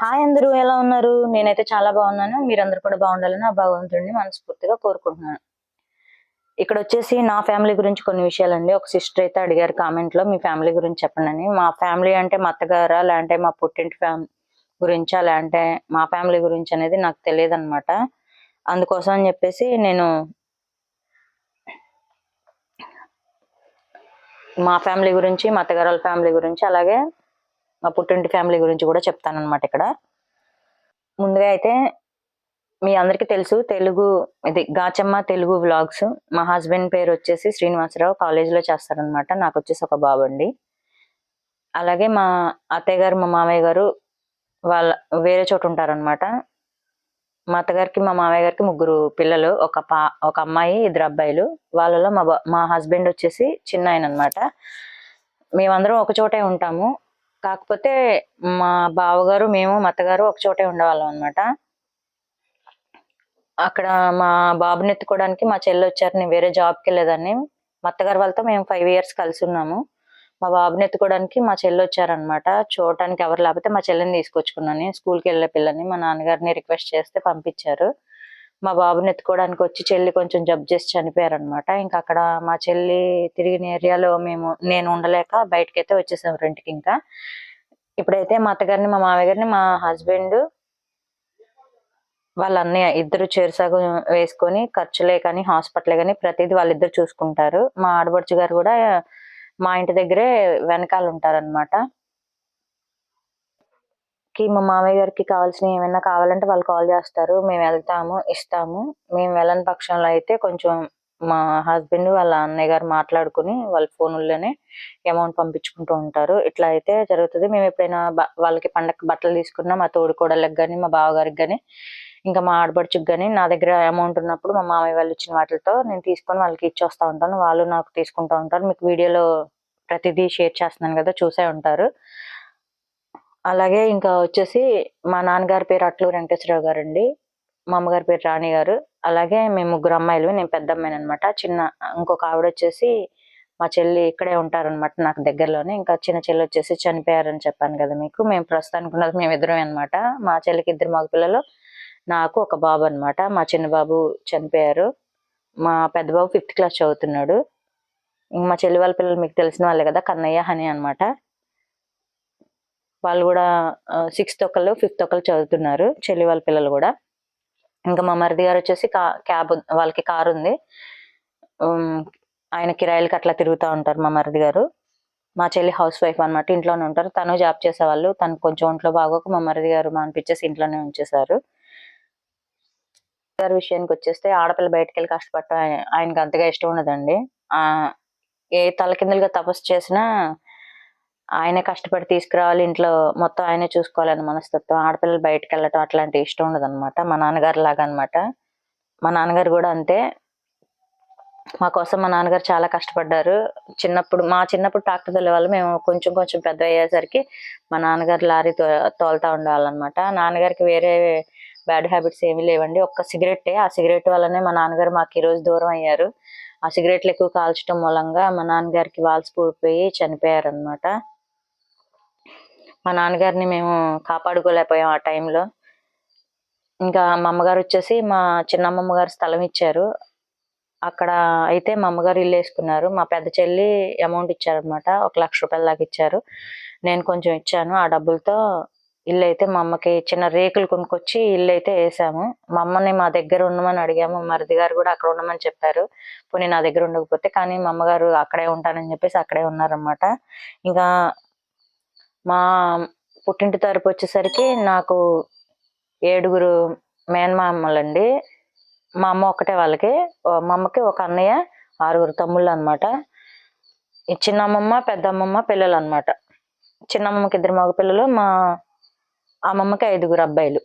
Hi అందరూ ఎలా ఉన్నారు? నేనైతే చాలా బాగున్నాను. మీరందరూ కూడా బాగుండాలని ఆ భగవంతుడిని మనస్ఫూర్తిగా కోరుకుంటున్నాను. ఇక్కడ వచ్చేసి నా ఫ్యామిలీ గురించి కొన్ని విషయాలండి. ఒక సిస్టర్ అయితే అడిగారు కామెంట్లో మీ ఫ్యామిలీ గురించి చెప్పండి అని. మా ఫ్యామిలీ అంటే మా అత్తగారా లేదంటే మా పుట్టింటి ఫ్యామిలీ గురించా లేదంటే మా ఫ్యామిలీ గురించి అనేది నాకు తెలియదు అనమాట అందుకోసం అని చెప్పేసి నేను మా ఫ్యామిలీ గురించి మా అత్తగారుల ఫ్యామిలీ గురించి అలాగే మా పుట్టింటి ఫ్యామిలీ గురించి కూడా చెప్తాను అనమాట ఇక్కడ. ముందుగా అయితే మీ అందరికీ తెలుసు తెలుగు ఇది గాచమ్మ తెలుగు వ్లాగ్స్. మా హస్బెండ్ పేరు వచ్చేసి శ్రీనివాసరావు కాలేజీలో చేస్తారనమాట నాకు వచ్చేసి ఒక బాబు అండి. అలాగే మా అత్తయ్య గారు మా మామయ్య గారు వాళ్ళ వేరే చోట ఉంటారనమాట మా అత్తగారికి మా మామయ్య గారికి ముగ్గురు పిల్లలు ఒక పా ఒక అమ్మాయి ఇద్దరు అబ్బాయిలు. వాళ్ళలో మా బా- మా హస్బెండ్ వచ్చేసి చిన్న ఆయన అనమాట మేమందరం ఒక చోటే ఉంటాము. కాకపోతే మా బావగారు మేము మా అత్తగారు ఒక చోటే ఉండేవాళ్ళం అనమాట అక్కడ మా బాబుని ఎత్తుకోవడానికి మా చెల్లి వచ్చారు. నేను వేరే జాబ్కి వెళ్ళేదాన్ని. మత్తగారు అత్తగారు వాళ్ళతో మేము ఫైవ్ ఇయర్స్ కలిసి ఉన్నాము. మా బాబుని ఎత్తుకోవడానికి మా చెల్లి వచ్చారనమాట చూడటానికి ఎవరు లేకపోతే మా చెల్లిని తీసుకొచ్చుకున్నాను. స్కూల్కి వెళ్ళే పిల్లని మా నాన్నగారిని రిక్వెస్ట్ చేస్తే పంపించారు. మా బాబుని ఎత్తుకోవడానికి వచ్చి చెల్లి కొంచెం జబ్ చేసి చనిపోయారనమాట ఇంకా అక్కడ మా చెల్లి తిరిగిన ఏరియాలో మేము నేను ఉండలేక బయటకైతే వచ్చేసాం రెంట్కి ఇంకా. ఇప్పుడైతే మా అత్తగారిని మా మామయ్య గారిని మా హస్బెండ్ వాళ్ళ అన్నయ్య ఇద్దరు చేరుసాగు వేసుకొని ఖర్చులే కానీ హాస్పిటలే కానీ ప్రతిదీ వాళ్ళిద్దరు చూసుకుంటారు. మా ఆడబడుచు గారు కూడా మా ఇంటి దగ్గరే వెనకాల ఉంటారన్నమాట. వాళ్ళకి మా మామయ్య గారికి కావాల్సిన ఏమైనా కావాలంటే వాళ్ళు కాల్ చేస్తారు. మేము వెళ్తాము ఇస్తాము. మేము వెళ్ళని పక్షంలో అయితే కొంచెం మా హస్బెండ్ వాళ్ళ అన్నయ్య గారు మాట్లాడుకుని వాళ్ళ ఫోన్లోనే అమౌంట్ పంపించుకుంటూ ఉంటారు. ఇట్లా అయితే జరుగుతుంది. మేము ఎప్పుడైనా వాళ్ళకి పండగ బట్టలు తీసుకున్నా మా తోడుకోడళ్ళకి కానీ మా బావగారికి కానీ ఇంకా మా ఆడబడుచుకు కానీ నా దగ్గర అమౌంట్ ఉన్నప్పుడు మా మామయ్య వాళ్ళు ఇచ్చిన వాటితో నేను తీసుకొని వాళ్ళకి ఇచ్చేస్తూ ఉంటాను. వాళ్ళు నాకు తీసుకుంటూ ఉంటారు. మీకు వీడియోలో ప్రతిదీ షేర్ చేస్తున్నాను కదా చూసే ఉంటారు. అలాగే ఇంకా వచ్చేసి మా నాన్నగారి పేరు అట్లూరు వెంకటేశ్వరరావు గారు అండి మా అమ్మగారి పేరు రాణి గారు. అలాగే మేము ముగ్గురు అమ్మాయిలు నేను పెద్ద అమ్మాయిని అనమాట చిన్న ఇంకొక ఆవిడ వచ్చేసి మా చెల్లి ఇక్కడే ఉంటారనమాట నాకు దగ్గరలోనే. ఇంకా చిన్న చెల్లి వచ్చేసి చనిపోయారని చెప్పాను కదా మీకు. మేము ప్రస్తుతానికి ఉన్నది మేము ఇద్దరమే అనమాట మా చెల్లికి ఇద్దరు మగ పిల్లలు నాకు ఒక బాబు అనమాట మా చిన్న బాబు చనిపోయారు. మా పెద్ద బాబు ఫిఫ్త్ క్లాస్ చదువుతున్నాడు. ఇంక మా చెల్లి వాళ్ళ పిల్లలు మీకు తెలిసిన వాళ్ళే కదా కన్నయ్య హని అనమాట వాళ్ళు కూడా సిక్స్త్ ఒకళ్ళు ఫిఫ్త్ ఒకళ్ళు చదువుతున్నారు చెల్లి వాళ్ళ పిల్లలు కూడా. ఇంకా మా మరిది గారు వచ్చేసి క్యాబ్ వాళ్ళకి కారు ఉంది. ఆయన కిరాయిలకి అట్లా తిరుగుతూ ఉంటారు మా మరిది గారు. మా చెల్లి హౌస్ వైఫ్ అన్నమాట ఇంట్లోనే ఉంటారు. తను జాబ్ చేసేవాళ్ళు తను కొంచెం ఒంట్లో బాగోక మా మరిది గారు మానిపించేసి ఇంట్లోనే ఉంచేశారు. గారి విషయానికి వచ్చేస్తే ఆడపిల్ల బయటకు వెళ్ళి కష్టపడటం ఆయనకు అంతగా ఇష్టం ఉండదండి. ఏ తలకిందులుగా తపస్సు చేసినా ఆయనే కష్టపడి తీసుకురావాలి ఇంట్లో మొత్తం ఆయనే చూసుకోవాలని మనస్తత్వం. ఆడపిల్లలు బయటకు వెళ్ళటం అట్లాంటి ఇష్టం ఉండదు అనమాట మా నాన్నగారు లాగా అనమాట మా నాన్నగారు కూడా అంతే. మా కోసం మా నాన్నగారు చాలా కష్టపడ్డారు. చిన్నప్పుడు మా చిన్నప్పుడు ట్రాక్టర్ తోలే వాళ్ళు. మేము కొంచెం కొంచెం పెద్ద అయ్యేసరికి మా నాన్నగారు లారీ తో తోలుతా ఉండేవాళ్ళనమాట నాన్నగారికి వేరే బ్యాడ్ హ్యాబిట్స్ ఏమీ లేవండి. ఒక్క సిగరెట్టే. ఆ సిగరెట్ వల్లనే మా నాన్నగారు మాకు ఈ రోజు దూరం అయ్యారు. ఆ సిగరెట్లు ఎక్కువ కాల్చడం మూలంగా మా నాన్నగారికి వాల్స్ పూడిపోయి చనిపోయారు అనమాట మా నాన్నగారిని మేము కాపాడుకోలేకపోయాం ఆ టైంలో. ఇంకా మా అమ్మగారు వచ్చేసి మా చిన్నమ్మమ్మ గారు స్థలం ఇచ్చారు. అక్కడ అయితే మా అమ్మగారు ఇల్లు వేసుకున్నారు. మా పెద్ద చెల్లి అమౌంట్ ఇచ్చారనమాట ఒక లక్ష రూపాయల దాకా ఇచ్చారు. నేను కొంచెం ఇచ్చాను. ఆ డబ్బులతో ఇల్లు అయితే మా అమ్మకి చిన్న రేకులు కొనుక్కొచ్చి ఇల్లు అయితే వేసాము. మా అమ్మని మా దగ్గర ఉండమని అడిగాము. మరిది గారు కూడా అక్కడ ఉండమని చెప్పారు. పోనీ నా దగ్గర ఉండకపోతే కానీ మా అమ్మగారు అక్కడే ఉంటానని చెప్పేసి అక్కడే ఉన్నారనమాట ఇంకా మా పుట్టింటి తరపు వచ్చేసరికి నాకు ఏడుగురు మేనమామలండి. మా అమ్మ ఒకటే వాళ్ళకి. మా అమ్మకి ఒక అన్నయ్య ఆరుగురు తమ్ముళ్ళు అనమాట ఈ చిన్న పెద్ద అమ్మమ్మ పిల్లలు అనమాట చిన్నమ్మమ్మకి ఇద్దరు మగ పిల్లలు మా అమ్మమ్మకి ఐదుగురు అబ్బాయిలు.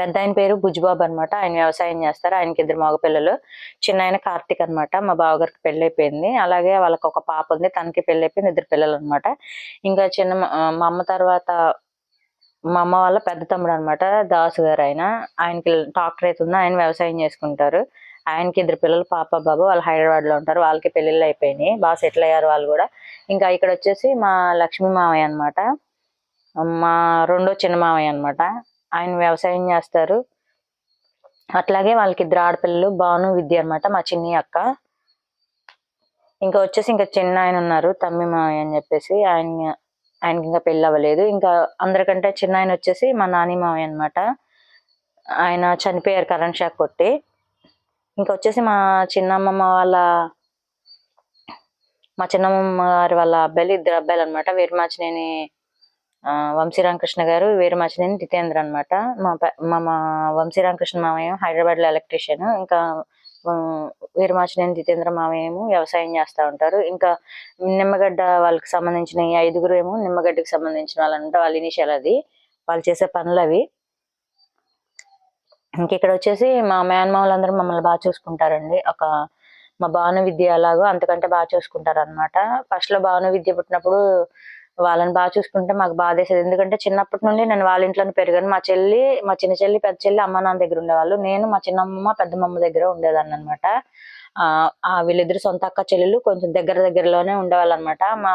పెద్ద ఆయన పేరు బుజ్జిబాబు అనమాట ఆయన వ్యవసాయం చేస్తారు. ఆయనకి ఇద్దరు మగపిల్లలు. చిన్న ఆయన కార్తీక్ అనమాట మా బావగారికి పెళ్ళి అయిపోయింది అలాగే వాళ్ళకి ఒక పాప ఉంది. తనకి పెళ్ళి అయిపోయింది ఇద్దరు పిల్లలు అనమాట ఇంకా చిన్న మా అమ్మ తర్వాత మా అమ్మ వాళ్ళ పెద్ద తమ్ముడు అనమాట దాసు గారు ఆయన. ఆయనకి డాక్టర్ అయితే ఉంది. ఆయన వ్యవసాయం చేసుకుంటారు. ఆయనకి ఇద్దరు పిల్లలు పాప బాబు వాళ్ళు హైదరాబాద్లో ఉంటారు. వాళ్ళకి పెళ్ళిళ్ళు అయిపోయినాయి. బాగా సెటిల్ అయ్యారు వాళ్ళు కూడా. ఇంకా ఇక్కడ వచ్చేసి మా లక్ష్మీ మావయ్య అనమాట మా రెండో చిన్న మావయ్య అనమాట ఆయన వ్యవసాయం చేస్తారు. అట్లాగే వాళ్ళకి ఇద్దరు ఆడపిల్లలు భాను విద్య అనమాట మా చిన్ని అక్క. ఇంకా వచ్చేసి ఇంకా చిన్న ఆయన ఉన్నారు తమ్మి మామయ్య అని చెప్పేసి. ఆయన ఆయనకి ఇంకా పెళ్ళి అవ్వలేదు. ఇంకా అందరికంటే చిన్న ఆయన వచ్చేసి మా నాని మామయ్య అనమాట ఆయన చనిపోయారు కరెంట్ షాక్ కొట్టి. ఇంకా వచ్చేసి మా చిన్నమ్మమ్మ వాళ్ళ మా చిన్నమ్మ గారి వాళ్ళ అబ్బాయిలు ఇద్దరు అబ్బాయిలు అనమాట వీరమాచినేని ఆ, వంశీ రామకృష్ణ గారు వీరమాచినేని జితేంద్ర అనమాట మా మా మా వంశీ రామకృష్ణ మామయ్య హైదరాబాద్లో ఎలక్ట్రీషియన్. ఇంకా వీరమాచినేని జితేంద్ర మామయ్యేమో వ్యవసాయం చేస్తూ ఉంటారు. ఇంకా నిమ్మగడ్డ వాళ్ళకి సంబంధించిన ఐదుగురు ఏమో నిమ్మగడ్డకి సంబంధించిన వాళ్ళు వాళ్ళ ఇనిషియల్ అది. వాళ్ళు చేసే పనులు అవి. ఇంక ఇక్కడ వచ్చేసి మా మేనమామలందరూ మమ్మల్ని బాగా చూసుకుంటారండి. ఒక మా భాను విద్య ఎలాగో అంతకంటే బాగా చూసుకుంటారు అనమాట ఫస్ట్ భావన భాను విద్య పుట్టినప్పుడు వాళ్ళని బాగా చూసుకుంటే మాకు బాధేసేది ఎందుకంటే చిన్నప్పటి నుండి నేను వాళ్ళ ఇంట్లోనే పెరిగాను. మా చెల్లి మా చిన్న చెల్లి పెద్ద చెల్లి అమ్మ నాన్న దగ్గర ఉండేవాళ్ళు. నేను మా చిన్నమ్మ పెద్దమ్మమ్మ దగ్గర ఉండేదాన్ని అనమాట ఆ వీళ్ళిద్దరు సొంత అక్క చెల్లెలు కొంచెం దగ్గర దగ్గరలోనే ఉండేవాళ్ళు అనమాట మా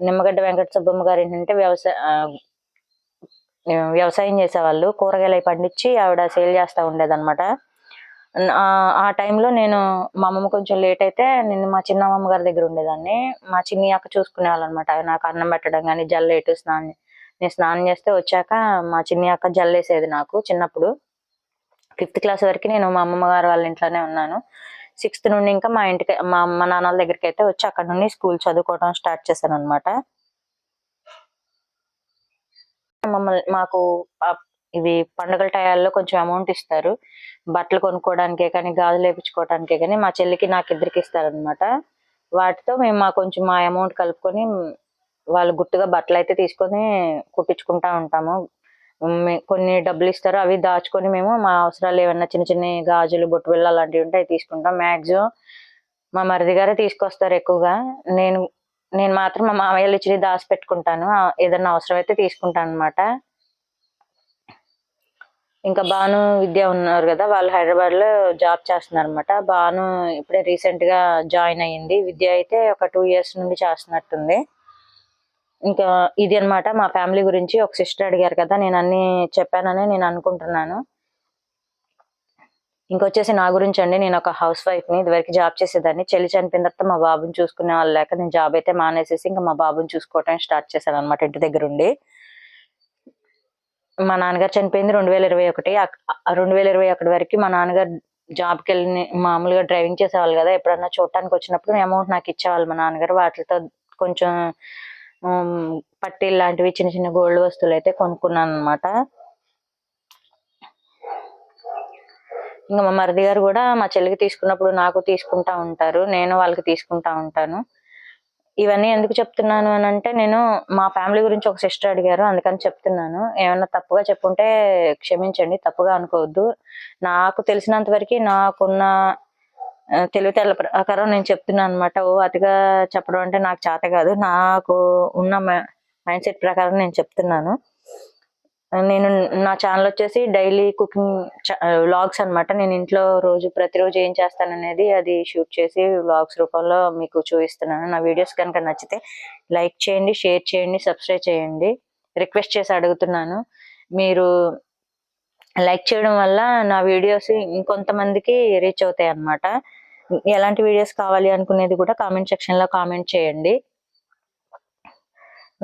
నిమ్మగడ్డ వెంకట సుబ్బమ్మ గారు ఏంటంటే వ్యవసాయ వ్యవసాయం చేసేవాళ్ళు. కూరగాయలు పండించి ఆవిడ సేల్ చేస్తూ ఉండేదన్నమాట. ఆ టైంలో నేను మా అమ్మమ్మ కొంచెం లేట్ అయితే నేను మా చిన్న అమ్మమ్మ గారి దగ్గర ఉండేదాన్ని. మా చిన్ని అక్క చూసుకునే వాళ్ళు అనమాట నాకు అన్నం పెట్టడం కానీ జల్లేటు స్నానం నేను స్నానం చేస్తే వచ్చాక మా చిన్ని అక్క జల్లేసేది నాకు చిన్నప్పుడు. ఫిఫ్త్ క్లాస్ వరకు నేను మా అమ్మమ్మ గారు వాళ్ళ ఇంట్లోనే ఉన్నాను. సిక్స్త్ నుండి ఇంకా మా ఇంటికి మా అమ్మ నాన్నల దగ్గరికి అయితే వచ్చి అక్కడ నుండి స్కూల్ చదువుకోవడం స్టార్ట్ చేశాను అనమాట మమ్మల్ని మాకు ఇవి పండుగల టయాల్లో కొంచెం అమౌంట్ ఇస్తారు. బట్టలు కొనుక్కోవడానికే కానీ గాజులు వేయించుకోవడానికే కానీ మా చెల్లికి నాకు ఇద్దరికి ఇస్తారనమాట వాటితో మేము మా కొంచెం మా అమౌంట్ కలుపుకొని వాళ్ళు గుట్టుగా బట్టలు అయితే తీసుకొని కుట్టించుకుంటా ఉంటాము. కొన్ని డబ్బులు ఇస్తారు. అవి దాచుకొని మేము మా అవసరాలు ఏమన్నా చిన్న చిన్న గాజులు బొట్టు బిళ్ళ అలాంటివి ఉంటే అవి తీసుకుంటాం. మ్యాక్సిమం మా మరిది గారే తీసుకొస్తారు ఎక్కువగా. నేను నేను మాత్రం మా మామయ్యలు ఇచ్చి దాచి పెట్టుకుంటాను ఏదన్నా అవసరం అయితే తీసుకుంటాను అనమాట ఇంకా భాను విద్య ఉన్నారు కదా వాళ్ళు హైదరాబాద్లో జాబ్ చేస్తున్నారు అనమాట భాను ఇప్పుడే రీసెంట్గా జాయిన్ అయ్యింది. విద్య అయితే ఒక టూ ఇయర్స్ నుండి చేస్తున్నట్టుంది. ఇంకా ఇది అనమాట మా ఫ్యామిలీ గురించి ఒక సిస్టర్ అడిగారు కదా నేను అన్ని చెప్పానని నేను అనుకుంటున్నాను. ఇంకొచ్చేసి నా గురించి అండి నేను ఒక హౌస్ వైఫ్ని ఇదివరకు జాబ్ చేసేదాన్ని. చెల్లి చనిపోయిన తర్వాత మా బాబుని చూసుకునే వాళ్ళు లేక నేను జాబ్ అయితే మానేసేసి ఇంకా మా బాబుని చూసుకోవటం స్టార్ట్ చేశాను అనమాట ఇంటి దగ్గర ఉండి మా నాన్నగారు చనిపోయింది రెండు వేల ఇరవై ఒకటి. రెండు వేల ఇరవై ఒకటి వరకు మా నాన్నగారు జాబ్కి వెళ్ళి మామూలుగా డ్రైవింగ్ చేసేవాళ్ళు కదా ఎప్పుడన్నా చూడటానికి వచ్చినప్పుడు అమౌంట్ నాకు ఇచ్చేవాళ్ళు మా నాన్నగారు. వాటితో కొంచెం పట్టి లాంటివి చిన్న చిన్న గోల్డ్ వస్తువులు అయితే కొనుక్కున్నాను అనమాట ఇంకా మా మరిది గారు కూడా మా చెల్లికి తీసుకున్నప్పుడు నాకు తీసుకుంటా ఉంటారు. నేను వాళ్ళకి తీసుకుంటా ఉంటాను. ఇవన్నీ ఎందుకు చెప్తున్నాను అని అంటే నేను మా ఫ్యామిలీ గురించి ఒక సిస్టర్ అడిగారు అందుకని చెప్తున్నాను. ఏమైనా తప్పుగా చెప్పుంటే క్షమించండి తప్పుగా అనుకోవద్దు. నాకు తెలిసినంత వరకు నాకున్న తెలివితేళ్ళ ప్రకారం నేను చెప్తున్నాను అనమాట ఓ అతిగా చెప్పడం అంటే నాకు చేత కాదు. నాకు ఉన్న మైండ్ సెట్ ప్రకారం నేను చెప్తున్నాను. నేను నా ఛానల్ వచ్చేసి డైలీ కుకింగ్ వ్లాగ్స్ అన్నమాట. నేను ఇంట్లో రోజు ప్రతిరోజు ఏం చేస్తాననేది అది షూట్ చేసి వ్లాగ్స్ రూపంలో మీకు చూపిస్తున్నాను. నా వీడియోస్ కనుక నచ్చితే లైక్ చేయండి షేర్ చేయండి సబ్స్క్రైబ్ చేయండి. రిక్వెస్ట్ చేసి అడుగుతున్నాను. మీరు లైక్ చేయడం వల్ల నా వీడియోస్ ఇంకొంతమందికి రీచ్ అవుతాయి అన్నమాట ఎలాంటి వీడియోస్ కావాలి అనుకునేది కూడా కామెంట్ సెక్షన్లో కామెంట్ చేయండి.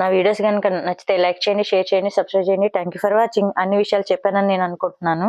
నా వీడియోస్ కనుక నచ్చితే లైక్ చేయండి షేర్ చేయండి సబ్స్క్రైబ్ చేయండి. థ్యాంక్ యూ ఫర్ వాచింగ్ అన్ని విషయాలు చెప్పానని నేను అనుకుంటున్నాను.